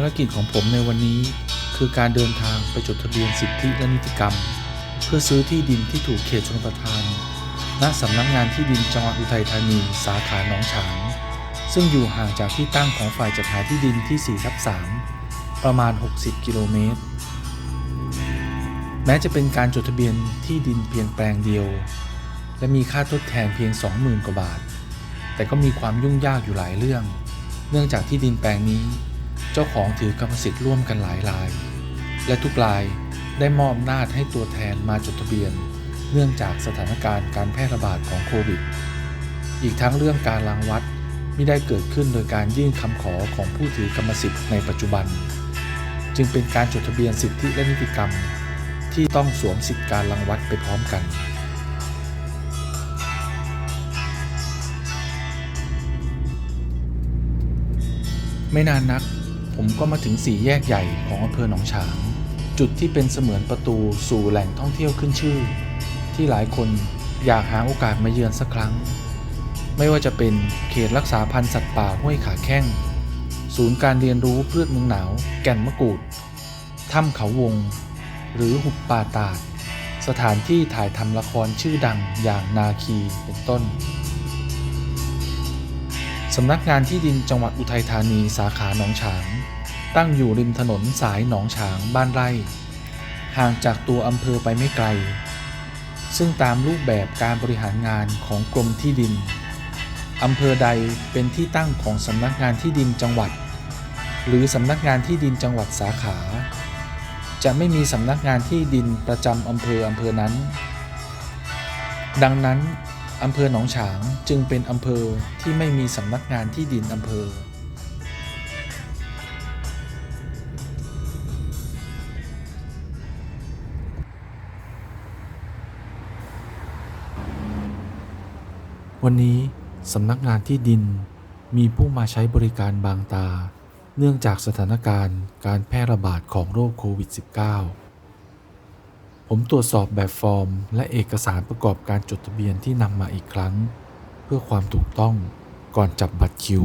ารกิจของผมในวันนี้ คือการเดินทางไปจดทะเบียนสิทธิและนิติกรรม เพื่อซื้อที่ดินที่ถูกเขตชนประทาน ณสำนักงานที่ดินจังหวัดอุทัยธานี สาขาหนองฉาง ซึ่งอยู่ห่างจากที่ตั้งของฝ่ายจัดหาที่ดินที่4ทับ3ประมาณ 60 กิโลเมตร แม้จะเป็นการจดทะเบียนที่ดินเพียงแปลงเดียว และมีค่าทดแทนเพียง 20,000 กว่าบาท แต่ก็มีความยุ่งยากอยู่หลายเรื่อง เนื่องจากที่ดินแปลงนี้ เจ้าของถือกรรมสิทธิ์ร่วมกันหลายราย และทุกรายได้มอบอำนาจให้ตัวแทนมาจดทะเบียน เนื่องจากสถานการณ์การแพร่ระบาดของโควิด อีกทั้งเรื่องการรังวัดไม่ได้เกิดขึ้นโดยการยื่นคำขอของผู้ถือกรรมสิทธิ์ในปัจจุบัน จึงเป็นการจดทะเบียนสิทธิและนิติกรรม ที่ต้องสวมสิทธิการรังวัดไปพร้อมกันไม่นานนัก ผมก็มาถึงสี่แยกใหญ่ของอำเภอหนองฉาง จุดที่เป็นเสมือนประตูสู่แหล่งท่องเที่ยวขึ้นชื่อ ที่หลายคนอยากหาโอกาสมาเยือนสักครั้ง ไม่ว่าจะเป็นเขตรักษาพันธุ์สัตว์ป่าห้วยขาแข้ง ศูนย์การเรียนรู้พืชเมืองหนาว แก่นมะกรูดถ้ำเขาวง หรือหุบป่าตาด สถานที่ถ่ายทำละครชื่อดังอย่างนาคีเป็นต้น สำนักงานที่ดินจังหวัดอุทัยธานีสาขาหนองฉาง ตั้งอยู่ริมถนนสายหนองฉางบ้านไร่ ห่างจากตัวอำเภอไปไม่ไกล ซึ่งตามรูปแบบการบริหารงานของกรมที่ดินอำเภอใดเป็นที่ตั้งของสำนักงานที่ดินจังหวัด หรือสำนักงานที่ดินจังหวัดสาขา จะไม่มีสำนักงานที่ดินประจำอำเภออำเภอนั้น ดังนั้น อำเภอหนองฉางจึงเป็นอำเภอที่ไม่มีสำนักงานที่ดินอำเภอ วันนี้สำนักงานที่ดินมีผู้มาใช้บริการบางตา เนื่องจากสถานการณ์การแพร่ระบาดของโรคโควิด -19 ผมตรวจสอบแบบฟอร์ม และเอกสารประกอบการจดทะเบียนที่นำมาอีกครั้ง เพื่อความถูกต้องก่อนจับบัตรคิว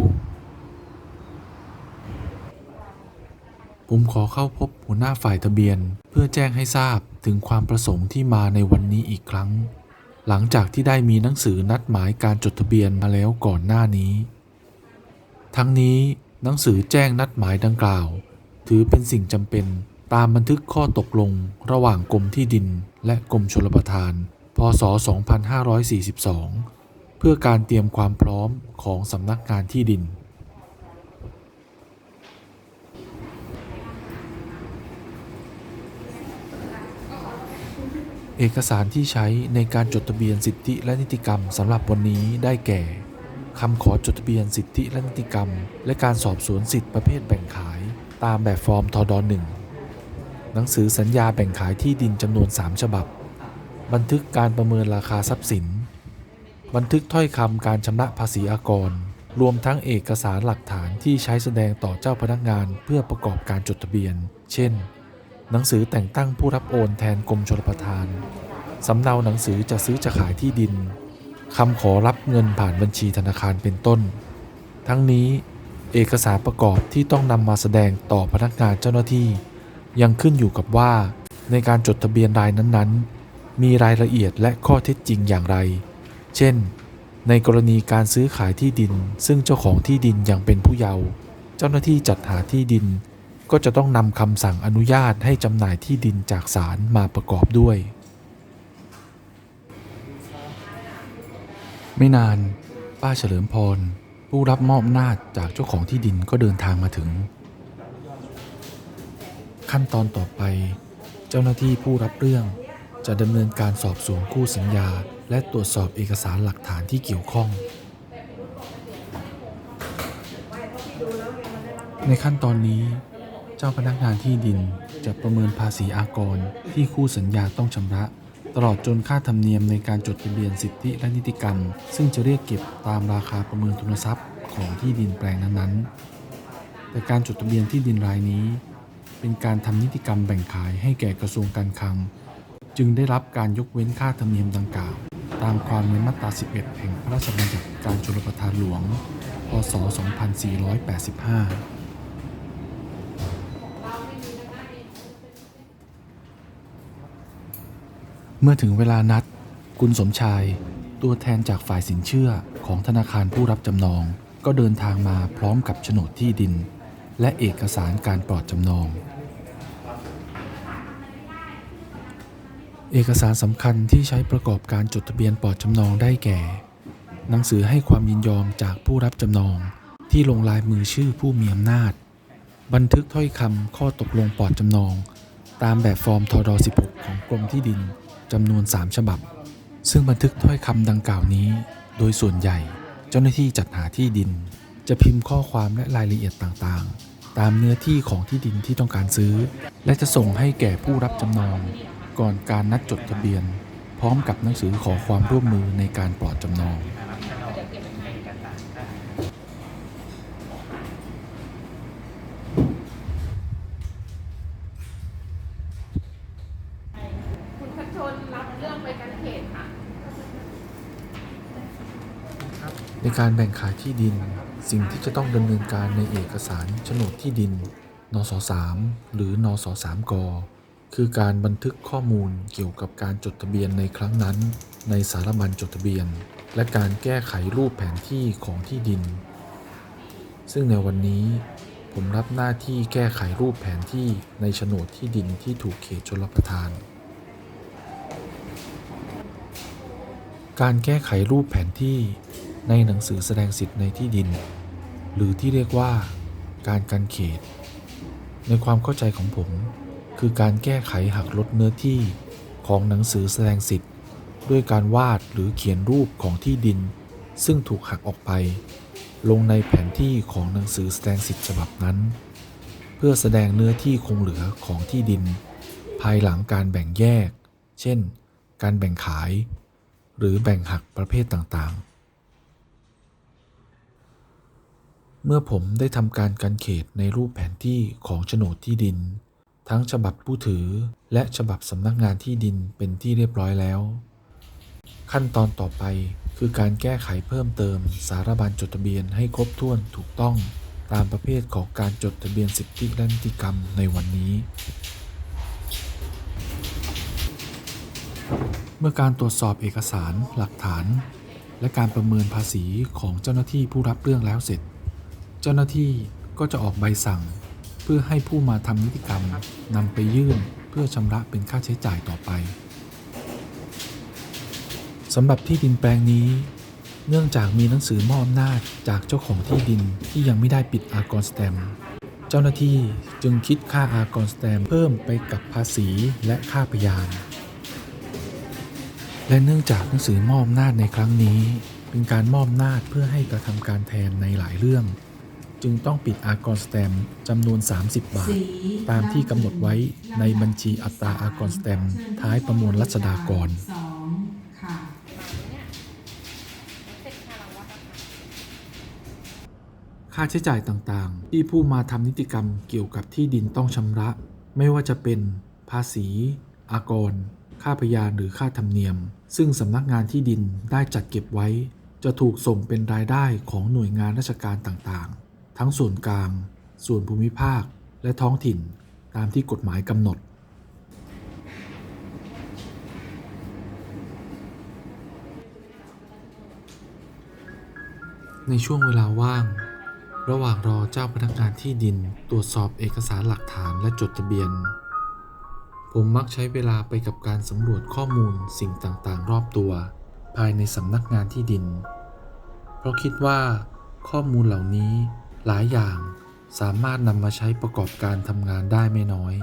ผมขอเข้าพบหัวหน้าฝ่ายทะเบียน เพื่อแจ้งให้ทราบถึงความประสงค์ที่มาในวันนี้อีกครั้ง หลังจากที่ได้มีหนังสือนัดหมายการจดทะเบียนมาแล้วก่อนหน้านี้ ทั้งนี้หนังสือแจ้งนัดหมายดังกล่าว ถือเป็นสิ่งจำเป็น ตามบันทึกข้อตกลงระหว่างกรมที่ดินและกรมชลประทาน พศ 2542 เพื่อการเตรียมความพร้อมของสำนักงานที่ดิน เอกสารที่ใช้ในการจดทะเบียนสิทธิและนิติกรรมสำหรับวันนี้ได้แก่คำขอจดทะเบียนสิทธิและนิติกรรม และการสอบสวนสิทธิประเภทแบ่งขาย ตามแบบฟอร์มทดหนึ่ง หนังสือสัญญาแบ่งขายที่ดินจำนวน 3 ฉบับ บันทึกการประเมินราคาทรัพย์สิน บันทึกถ้อยคำการชำระภาษีอากร รวมทั้งเอกสารหลักฐานที่ใช้แสดงต่อเจ้าพนักงานเพื่อประกอบการจดทะเบียน เช่น หนังสือแต่งตั้งผู้รับโอนแทนกรมชลประทานสำเนาหนังสือจะซื้อจะขายที่ดินคำขอรับเงินผ่านบัญชีธนาคารเป็นต้น ทั้งนี้เอกสารประกอบที่ต้องนำมาแสดงต่อพนักงานเจ้าหน้าที่ ยังขึ้นอยู่กับว่า ในการจดทะเบียนรายนั้นๆ มีรายละเอียดและข้อเท็จจริงอย่างไร เช่น ในกรณีการซื้อขายที่ดิน ซึ่งเจ้าของที่ดินยังเป็นผู้เยาว์เจ้าหน้าที่จัดหาที่ดิน ก็จะต้องนำคำสั่งอนุญาตให้จำหน่ายที่ดินจากศาลมาประกอบด้วย ไม่นาน ป้าเฉลิมพร ผู้รับมอบอำนาจจากเจ้าของที่ดินก็เดินทางมาถึง ขั้นตอนต่อไป เจ้าหน้าที่ผู้รับเรื่อง จะดำเนินการสอบสวนคู่สัญญา และตรวจสอบเอกสารหลักฐานที่เกี่ยวข้อง ในขั้นตอนนี้ เจ้าพนักงานที่ดินจะประเมินภาษีอากรที่คู่สัญญาต้องชำระ ตลอดจนค่าธรรมเนียมในการจดทะเบียนสิทธิและนิติกรรม ซึ่งจะเรียกเก็บตามราคาประเมินทุนทรัพย์ของที่ดินแปลงนั้นๆแต่การจดทะเบียนที่ดินรายนี้ เป็นการทำนิติกรรมแบ่งขายให้แก่กระทรวงการคลัง จึงได้รับการยกเว้นค่าธรรมเนียมดังกล่าวตตามความในมาตรา 11 แห่งพระราชบัญญัติการชลประทานหลวง พศ 2485เมื่อถึงเวลานัด คุณสมชาย ตัวแทนจากฝ่ายสินเชื่อของธนาคารผู้รับจำนอง ก็เดินทางมาพร้อมกับโฉนดที่ดิน และเอกสารการปลอดจำนอง เอกสารสำคัญที่ใช้ประกอบการจดทะเบียนปลอดจำนองได้แก่ หนังสือให้ความยินยอมจากผู้รับจำนองที่ลงลายมือชื่อผู้มีอำนาจ บันทึกถ้อยคำข้อตกลงปลอดจำนอง ตามแบบฟอร์มทอดอ16 ของกรมที่ดินจำนวน 3 ฉบับ ซึ่งบันทึกถ้อยคำดังกล่าวนี้ โดยส่วนใหญ่เจ้าหน้าที่จัดหาที่ดิน จะพิมพ์ข้อความและรายละเอียดต่างๆ ตามเนื้อที่ของที่ดินที่ต้องการซื้อ และจะส่งให้แก่ผู้รับจำนอง ก่อนการนัดจดทะเบียน พร้อมกับหนังสือขอความร่วมมือในการปลอดจำนองคุณพัชชนรับเรื่องไปกันเขตค่ะในการแบ่งขายที่ดิน สิ่งที่จะต้องดำเนินการในเอกสารโฉนดที่ดิน นส3หรือนส3กคือการบันทึกข้อมูลเกี่ยวกับการจดทะเบียนในครั้งนั้น ในสารบัญจดทะเบียน และการแก้ไขรูปแผนที่ของที่ดิน ซึ่งในวันนี้ผมรับหน้าที่แก้ไขรูปแผนที่ในโฉนดที่ดินที่ถูกเขตชลประทาน การแก้ไขรูปแผนที่ ในหนังสือแสดงสิทธิ์ในที่ดิน หรือที่เรียกว่า การกันเขต ในความเข้าใจของผม คือการแก้ไขหักลดเนื้อที่ของหนังสือแสดงสิทธิ์ ด้วยการวาดหรือเขียนรูปของที่ดิน ซึ่งถูกหักออกไป ลงในแผนที่ของหนังสือแสดงสิทธิ์ฉบับนั้น เพื่อแสดงเนื้อที่คงเหลือของที่ดิน ภายหลังการแบ่งแยก เช่น การแบ่งขาย หรือแบ่งหักประเภทต่างๆ เมื่อผมได้ทำการกันเขตในรูปแผนที่ของโฉนดที่ดิน ทั้งฉบับผู้ถือและฉบับสำนักงานที่ดินเป็นที่เรียบร้อยแล้ว ขั้นตอนต่อไปคือการแก้ไขเพิ่มเติมสารบัญจดทะเบียนให้ครบถ้วนถูกต้องตามประเภทของการจดทะเบียนสิทธิและนิติกรรมในวันนี้ เมื่อการตรวจสอบเอกสารหลักฐาน และการประเมินภาษีของเจ้าหน้าที่ผู้รับเรื่องแล้วเสร็จ เจ้าหน้าที่ก็จะออกใบสั่ง เพื่อให้ผู้มาทำนิติกรรมนำไปยื่นเพื่อชำระเป็นค่าใช้จ่ายต่อไปสำหรับที่ดินแปลงนี้ เนื่องจากมีหนังสือมอบอำนาจจากเจ้าของที่ดินที่ยังไม่ได้ปิดอากรสแตมเจ้าหน้าที่จึงคิดค่าอากรสแตมเพิ่มไปกับภาษีและค่าพยาน และเนื่องจากหนังสือมอบอำนาจในครั้งนี้ เป็นการมอบอำนาจเพื่อให้กระทำการแทนในหลายเรื่อง จึงต้องปิดอากรสแตมจำนวน 30 บาท ตามที่กำหนดไว้ในบัญชีอัตราอากรสแตมท้ายประมวลรัษฎากรสองค่ะค่าใช้จ่ายต่างๆ ที่ผู้มาทำนิติกรรมเกี่ยวกับที่ดินต้องชำระ ไม่ว่าจะเป็นภาษี อากร ค่าพยานหรือค่าธรรมเนียม ซึ่งสำนักงานที่ดินได้จัดเก็บไว้ จะถูกส่งเป็นรายได้ของหน่วยงานราชการต่างๆ ทั้งส่วนกลาง ส่วนภูมิภาค และท้องถิ่นตามที่กฎหมายกำหนด ในช่วงเวลาว่าง ระหว่างรอเจ้าพนักงานที่ดินตรวจสอบเอกสารหลักฐานและจดทะเบียน ผมมักใช้เวลาไปกับการสำรวจข้อมูลสิ่งต่างๆ รอบตัว ภายในสำนักงานที่ดิน เพราะคิดว่าข้อมูลเหล่านี้ หลายอย่างสามารถนำมาใช้ประกอบการทำงานได้ไม่น้อย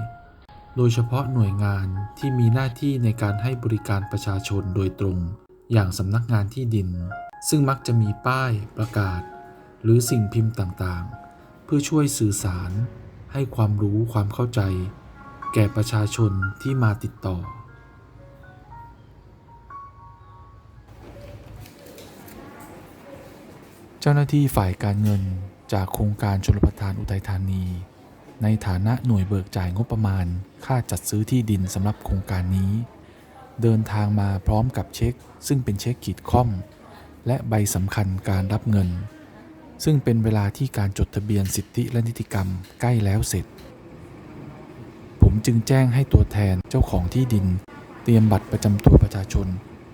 โดยเฉพาะหน่วยงานที่มีหน้าที่ในการให้บริการประชาชนโดยตรง อย่างสำนักงานที่ดิน ซึ่งมักจะมีป้ายประกาศ หรือสิ่งพิมพ์ต่างๆ เพื่อช่วยสื่อสาร ให้ความรู้ความเข้าใจ แก่ประชาชนที่มาติดต่อเจ้าหน้าที่ฝ่ายการเงิน จากโครงการชลประทานอุทัยธานี ในฐานะหน่วยเบิกจ่ายงบประมาณ ค่าจัดซื้อที่ดินสำหรับโครงการนี้ เดินทางมาพร้อมกับเช็ค ซึ่งเป็นเช็คขีดค่อม และใบสำคัญการรับเงิน ซึ่งเป็นเวลาที่การจดทะเบียนสิทธิและนิติกรรมใกล้แล้วเสร็จ ผมจึงแจ้งให้ตัวแทนเจ้าของที่ดิน เตรียมบัตรประจำตัวประชาชน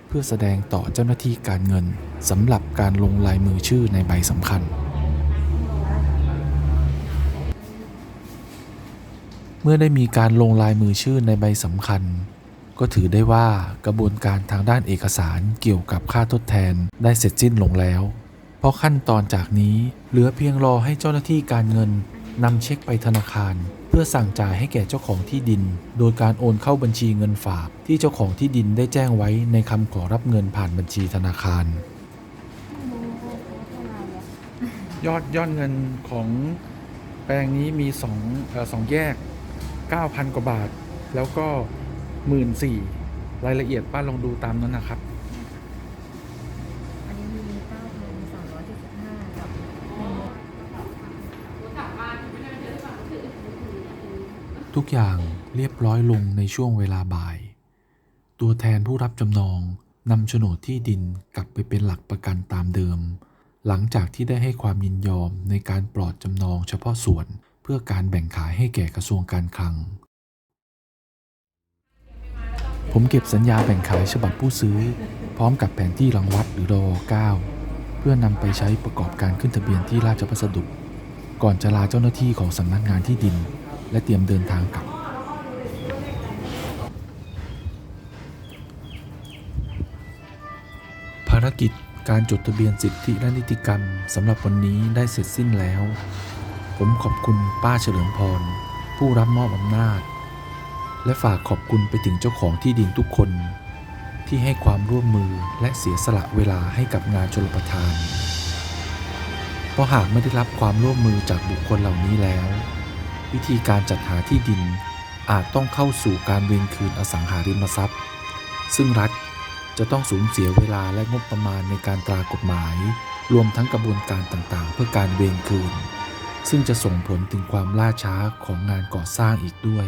เพื่อแสดงต่อเจ้าหน้าที่การเงินสำหรับการลงลายมือชื่อในใบสำคัญ มื่อได้มีการลงลายมือชื่อในใบสำคัญ ก็ถือได้ว่ากระบวนการทางด้านเอกสารเกี่ยวกับค่าทดแทนได้เสร็จสิ้นลงแล้ว เพราะขั้นตอนจากนี้เหลือเพียงรอให้เจ้าหน้าที่การเงินนำเช็คไปธนาคาร เพื่อสั่งจ่ายให้แก่เจ้าของที่ดิน โดยการโอนเข้าบัญชีเงินฝากที่เจ้าของที่ดินได้แจ้งไว้ในคำขอรับเงินผ่านบัญชีธนาคาร ยอดยอดเงินของแปลงนี้มีสองเอ่อสองแยก 9,000 กว่าบาท แล้วก็ 14,000รายละเอียดป้าลองดูตามนั้นนะครับ อันนี้มี9,375กับทุกอย่างเรียบร้อยลงในช่วงเวลาบ่าย ตัวแทนผู้รับจำนองนำโฉนดที่ดินกลับไปเป็นหลักประกันตามเดิม หลังจากที่ได้ให้ความยินยอมในการปลอดจำนองเฉพาะส่วน พื่อการแบ่งขายให้แก่กระทรวงการคลัง ผมเก็บสัญญาแบ่งขายฉบับผู้ซื้อ พร้อมกับแผนที่รังวัดหรือรอ9เพื่อนำไปใช้ประกอบการขึ้นทะเบียนที่ราชพัสดุ ก่อนจะลาเจ้าหน้าที่ของสำนักงานที่ดิน และเตรียมเดินทางกลับภารกิจการจดทะเบียนสิทธิและนิติกรรมสำหรับวันนี้ได้เสร็จสิ้นแล้ว ผมขอบคุณป้าเฉลิมพร ผู้รับมอบอำนาจ และฝากขอบคุณไปถึงเจ้าของที่ดินทุกคน ที่ให้ความร่วมมือและเสียสละเวลาให้กับงานชลประทาน เพราะหากไม่ได้รับความร่วมมือจากบุคคลเหล่านี้แล้ว วิธีการจัดหาที่ดินอาจต้องเข้าสู่การเวรคืนอสังหาริมทรัพย์ ซึ่งรัฐจะต้องสูญเสียเวลาและงบประมาณในการตรากฎหมาย รวมทั้งกระบวนการต่างๆ เพื่อการเวรคืน ซึ่งจะส่งผลถึงความล่าช้าของงานก่อสร้างอีกด้วย